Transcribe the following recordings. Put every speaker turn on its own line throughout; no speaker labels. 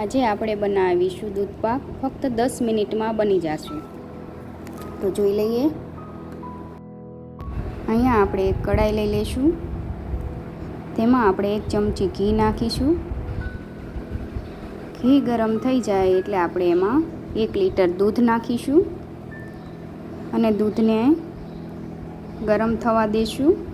આજે આપણે બનાવીશું દૂધ પાક. ફક્ત દસ મિનિટમાં બની જશે. તો જોઈ લઈએ. અહીંયા આપણે એક કડાઈ લઈ લઈશું. તેમાં આપણે એક ચમચી ઘી નાખીશું. ઘી ગરમ થઈ જાય એટલે આપણે એમાં એક લીટર દૂધ નાખીશું. અને દૂધને ગરમ થવા દઈશું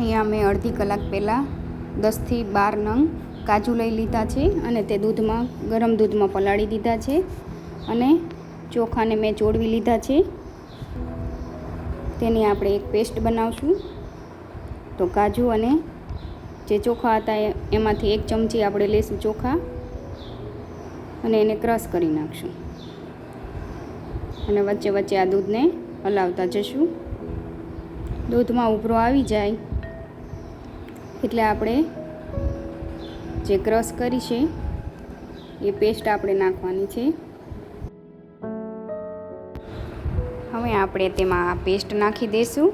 અહીંયા મેં અડધી કલાક પહેલાં દસથી બાર નંગ કાજુ લઈ લીધા છે અને તે દૂધમાં, ગરમ દૂધમાં પલાળી દીધા છે અને ચોખાને મેં ચોળવી લીધા છે. તેની આપણે એક પેસ્ટ બનાવશું. તો કાજુ અને જે ચોખા હતા એમાંથી એક ચમચી આપણે લઈશું ચોખા અને એને ક્રશ કરી નાખશું. અને વચ્ચે વચ્ચે આ દૂધને હલાવતા જશું. દૂધમાં ઉભરો આવી જાય. એટલે આપણે જે ક્રશ કરી છે, એ પેસ્ટ આપણે નાખવાની છે. હવે આપણે તેમાં પેસ્ટ નાખી દઈશું.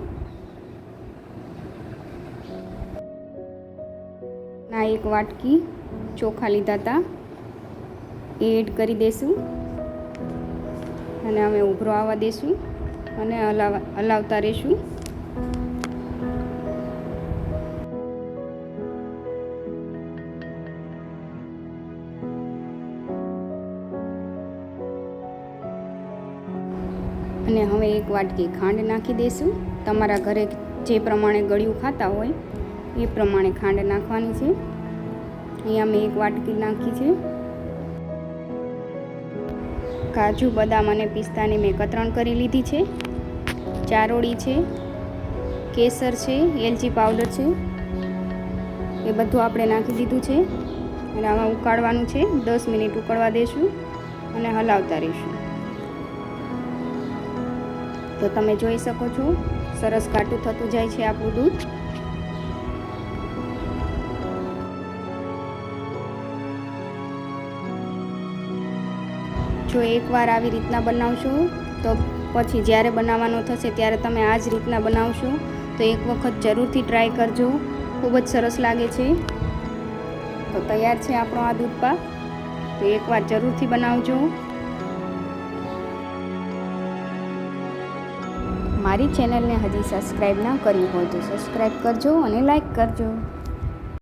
ના, એક વાટકી ચોખા લીધા હતા એ એડ કરી દઈશું. અને અમે ઉભરો આવવા દઈશું અને હલાવા હલાવતા રહીશું. અને હવે એક વાટકી ખાંડ નાખી દઈશું તમારા ઘરે જે પ્રમાણે ગળ્યું ખાતા હોય, એ પ્રમાણે ખાંડ નાખવાની છે. અહીંયા મેં એક વાટકી નાખી છે. કાજુ, બદામ અને પિસ્તાની મેં કતરણ કરી લીધી છે. ચારોળી છે, કેસર છે, એલચી પાવડર છે. એ બધું આપણે નાખી દીધું છે. અને આમાં ઉકાળવાનું છે. દસ મિનિટ ઉકળવા દઈશું અને હલાવતા રહીશું. તો તમે જોઈ શકો છો, સરસ કાટું થતું જાય છે આપણું દૂધ. જો એકવાર આવી રીતના બનાવશો, તો પછી જ્યારે બનાવવાનો થશે ત્યારે તમે આ જ રીતના બનાવશો. તો એક વખત જરૂરથી ટ્રાય કરજો, ખૂબ જ સરસ લાગે છે. તો તૈયાર છે આપણો આ દૂધ પાક. તો એકવાર જરૂરથી બનાવજો. મારી ચેનલને હજી સબસ્ક્રાઈબ ના કરી હોય તો સબસ્ક્રાઈબ કરજો અને લાઈક કરજો.